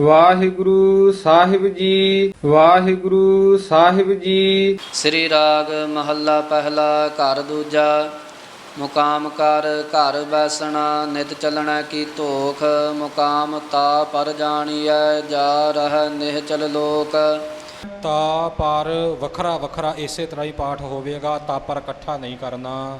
ਵਾਹਿਗੁਰੂ ਸਾਹਿਬ ਜੀ ਵਾਹਿਗੁਰੂ ਸਾਹਿਬ ਜੀ। ਸ੍ਰੀ ਰਾਗ ਮਹੱਲਾ ਪਹਿਲਾ ਘਰ ਦੂਜਾ ਮੁਕਾਮ ਕਰ ਘਰ ਬੈਸਣਾ ਨਿਤ ਚੱਲਣਾ ਕੀ ਧੋਖ ਮੁਕਾਮ ਤਾ ਪਰ ਜਾਣੀਐ ਜਾ ਰਹਿ ਨਿਹਚਲ ਲੋਕ। ਤਾ ਪਰ ਵੱਖਰਾ ਵੱਖਰਾ ਇਸੇ ਤਰ੍ਹਾਂ ਹੀ ਪਾਠ ਹੋਵੇਗਾ ਤਾ ਪਰ ਇਕੱਠਾ ਨਹੀਂ ਕਰਨਾ।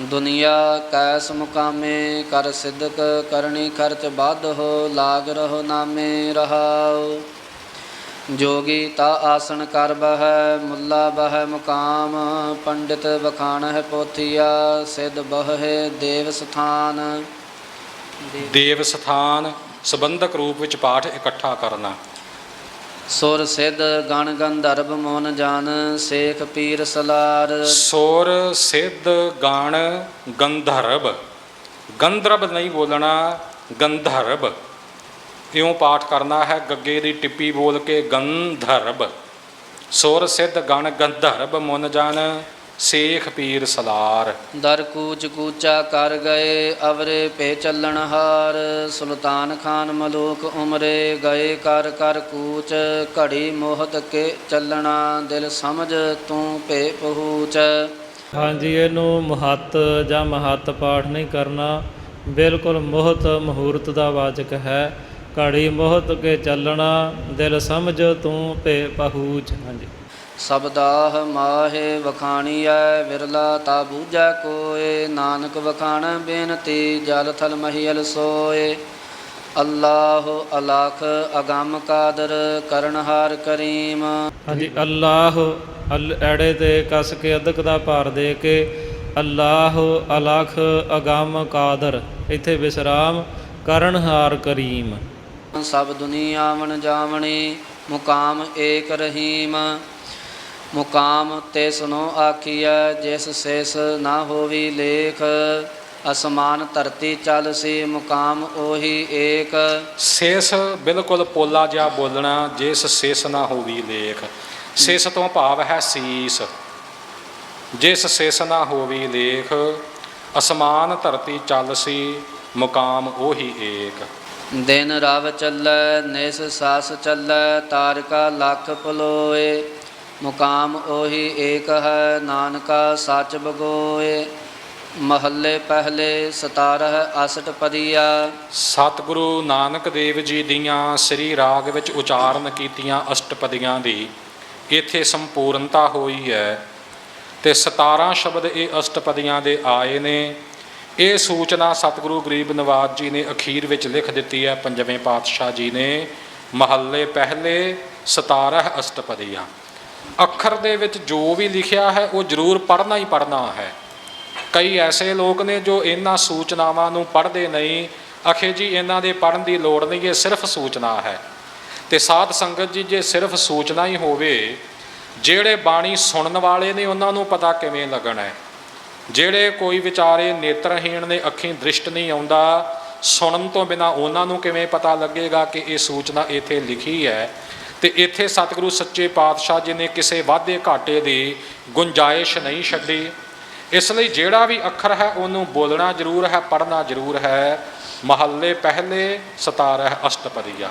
ਦੁਨੀਆ ਕੈਸ ਮੁਕਾਮੇ, ਕਰ ਸਿੱਧਕ ਕਰਨੀ ਖਰਚ ਵੱਧ ਹੋ, ਲਾਗ ਰਹੋ ਨਾਮੇ ਰਹਾਉ। ਜੋਗੀ ਤਾ ਆਸਣ ਕਰ ਬਹਿ, ਮੁੱਲਾ ਬਹਿ ਮੁਕਾਮ, ਪੰਡਿਤ ਵਖਾਣ ਹੈ ਪੋਥੀਆ, ਸਿੱਧ ਬਹਿ ਦੇਵ ਸਥਾਨ। ਦੇਵ ਸਥਾਨ, ਸੰਬੰਧਕ ਰੂਪ ਵਿੱਚ ਪਾਠ ਇਕੱਠਾ ਕਰਨਾ। ਸੁਰ ਸਿੱਧ ਗਣ ਗੰਧਰਵ ਮੋਨ ਜਨ, ਸੇਖ ਪੀਰ ਸਲਾਰ। ਸੁਰ ਸਿੱਧ ਗਣ ਗੰਧਰਵ। ਗੰਧਰਵ ਨਹੀਂ ਬੋਲਣਾ, ਗੰਧਰਵ। ਕਿਉਂ ਪਾਠ ਕਰਨਾ ਹੈ ਗੱਗੇ ਦੀ ਟਿੱਪੀ ਬੋਲ ਕੇ ਗੰਧਰਵ। ਸੁਰ ਸਿੱਧ ਗਣ ਗੰਧਰਵ ਮੁਨ ਜਨ ਸੇਖ ਪੀਰ ਸਲਾਰ। ਦਰ ਕੂਚ ਕੂਚਾ ਕਰ ਗਏ ਅਵਰੇ ਪੇ ਚੱਲਣ ਹਾਰ। ਸੁਲਤਾਨ ਖਾਨ ਮਲੂਕ ਉਮਰੇ ਗਏ ਕਰ ਕਰ ਕੂਚ। ਘੜੀ ਮੋਹਤ ਕੇ ਚੱਲਣਾ ਦਿਲ ਸਮਝ ਤੂੰ ਭੇ ਪਹੂਚ। ਹਾਂਜੀ ਇਹਨੂੰ ਮਹੱਤ ਜਾਂ ਮਹੱਤ ਪਾਠ ਨਹੀਂ ਕਰਨਾ। ਬਿਲਕੁਲ ਮੋਹਤ ਮਹੂਰਤ ਦਾ ਵਾਚਕ ਹੈ। ਘੜੀ ਮੋਹਤ ਕੇ ਚੱਲਣਾ ਦਿਲ ਸਮਝ ਤੂੰ ਭੇ ਪਹੂਚ। ਹਾਂਜੀ। ਸਬਦਾਹ ਮਾਹੇ ਵਖਾਣੀਐ ਵਿਰਲਾ ਤਾ ਬੂਝੈ ਕੋਏ ਨਾਨਕ ਵਖਾਣ ਬੇਨਤੀ ਜਲ ਥਲ ਮਹੀਲ ਸੋਏ। ਅੱਲਾਹੁ ਅਲਖ ਅਗੰਮ ਕਾਦਰ ਕਰਨਹਾਰ ਕਰੀਮ। ਹਾਂਜੀ ਅੱਲਾਹ ਅਲ ਐੜੇ ਤੇ ਕਸ ਕੇ ਅਦਕ ਦਾ ਭਾਰ ਦੇ ਕੇ ਅੱਲਾਹ ਅਲਖ ਅਗੰਮ ਕਾਦਰ ਇੱਥੇ ਵਿਸਰਾਮ ਕਰਨਹਾਰ ਕਰੀਮ। ਸਭ ਦੁਨੀਆ ਵਣ ਜਾਵਣੀ ਮੁਕਾਮ ਏਕ ਰਹੀਮ। ਮੁਕਾਮ ਤੇ ਸੁਨੋ ਆਖੀਐ ਜਿਸ ਸਿਸ ਨਾ ਹੋਵੀ ਲੇਖ ਅਸਮਾਨ ਧਰਤੀ ਚੱਲ ਸੀ ਮੁਕਾਮ ਉਹੀ ਏਕ। ਸੇਸ ਬਿਲਕੁਲ ਪੋਲਾ ਜਿਹਾ ਬੋਲਣਾ ਜਿਸ ਸੇਸ ਨਾ ਹੋਵੀ ਲੇਖ। ਸੇਸ ਤੋਂ ਭਾਵ ਹੈ ਸੀਸ। ਜਿਸ ਸੇਸ ਨਾ ਹੋਵੀ ਲੇਖ ਅਸਮਾਨ ਧਰਤੀ ਚੱਲ ਸੀ ਮੁਕਾਮ ਉਹੀ ਏਕ। ਦਿਨ ਰਵ ਚੱਲੈ ਨਿਸ ਸਾਸ ਚੱਲੈ ਤਾਰਿਕਾ ਲੱਖ ਪਲੋਏ ਮੁਕਾਮ ਉਹੀ ਏਕ ਹੈ, ਨਾਨਕਾ ਸੱਚ ਬਗੋਏ। ਮਹੱਲੇ ਪਹਿਲੇ ਸਤਾਰਹ ਅਸਟ ਪਦੀਆ। ਸਤਿਗੁਰੂ ਨਾਨਕ ਦੇਵ ਜੀ ਦੀਆਂ ਸ੍ਰੀ ਰਾਗ ਵਿੱਚ ਉਚਾਰਨ ਕੀਤੀਆਂ ਅਸ਼ਟਪਦੀਆਂ ਦੀ ਇੱਥੇ ਸੰਪੂਰਨਤਾ ਹੋਈ ਹੈ ਤੇ 17 ਸ਼ਬਦ ਇਹ ਅਸ਼ਟਪਦੀਆਂ ਦੇ ਆਏ ਨੇ। ਇਹ ਸੂਚਨਾ ਸਤਿਗੁਰੂ ਗਰੀਬ ਨਵਾਜ ਜੀ ਨੇ ਅਖੀਰ ਵਿੱਚ ਲਿਖ ਦਿੱਤੀ ਹੈ, ਪੰਜਵੇਂ ਪਾਤਸ਼ਾਹ ਜੀ ਨੇ। ਮਹੱਲੇ ਪਹਿਲੇ 17 ਅਸ਼ਟਪਦੀਆਂ ਅੱਖਰ ਦੇ ਵਿੱਚ ਜੋ ਵੀ ਲਿਖਿਆ ਹੈ, ਉਹ ਜ਼ਰੂਰ ਪੜ੍ਹਨਾ ਹੀ ਪੜ੍ਹਨਾ ਹੈ। ਕਈ ਐਸੇ ਲੋਕ ਨੇ ਜੋ ਇਹਨਾਂ ਸੂਚਨਾਵਾਂ ਨੂੰ ਪੜ੍ਹਦੇ ਨਹੀਂ। ਅਖੇ ਜੀ, ਇਹਨਾਂ ਦੇ ਪੜ੍ਹਨ ਦੀ ਲੋੜ ਨਹੀਂ, ਇਹ ਸਿਰਫ ਸੂਚਨਾ ਹੈ। ਤੇ ਸਾਧ ਸੰਗਤ ਜੀ, ਜੇ ਸਿਰਫ ਸੂਚਨਾ ਹੀ ਹੋਵੇ, ਜਿਹੜੇ ਬਾਣੀ ਸੁਣਨ ਵਾਲੇ ਨੇ, ਉਹਨਾਂ ਨੂੰ ਪਤਾ ਕਿਵੇਂ ਲੱਗਣਾ ਹੈ? ਜਿਹੜੇ ਕੋਈ ਵਿਚਾਰੇ ਨੇਤਰਹੀਣ ਨੇ, ਅੱਖੀਂ ਦ੍ਰਿਸ਼ਟ ਨਹੀਂ ਆਉਂਦਾ, ਸੁਣਨ ਤੋਂ ਬਿਨਾ ਉਹਨਾਂ ਨੂੰ ਕਿਵੇਂ ਪਤਾ ਲੱਗੇਗਾ ਕਿ ਇਹ ਸੂਚਨਾ ਇੱਥੇ ਲਿਖੀ ਹੈ? ਤੇ ਇੱਥੇ ਸਤਿਗੁਰੂ ਸੱਚੇ ਪਾਤਸ਼ਾਹ ਜੀ ਨੇ ਕਿਸੇ ਵਾਧੇ ਘਾਟੇ ਦੀ ਗੁੰਜਾਇਸ਼ ਨਹੀਂ ਛੱਡੀ। ਇਸ ਲਈ ਜਿਹੜਾ ਵੀ ਅੱਖਰ ਹੈ ਉਹਨੂੰ ਬੋਲਣਾ ਜ਼ਰੂਰ ਹੈ, ਪੜ੍ਹਨਾ ਜ਼ਰੂਰ ਹੈ। ਮਹੱਲੇ ਪਹਿਲੇ 17 ਅਸ਼ਟਪਦੀਆ।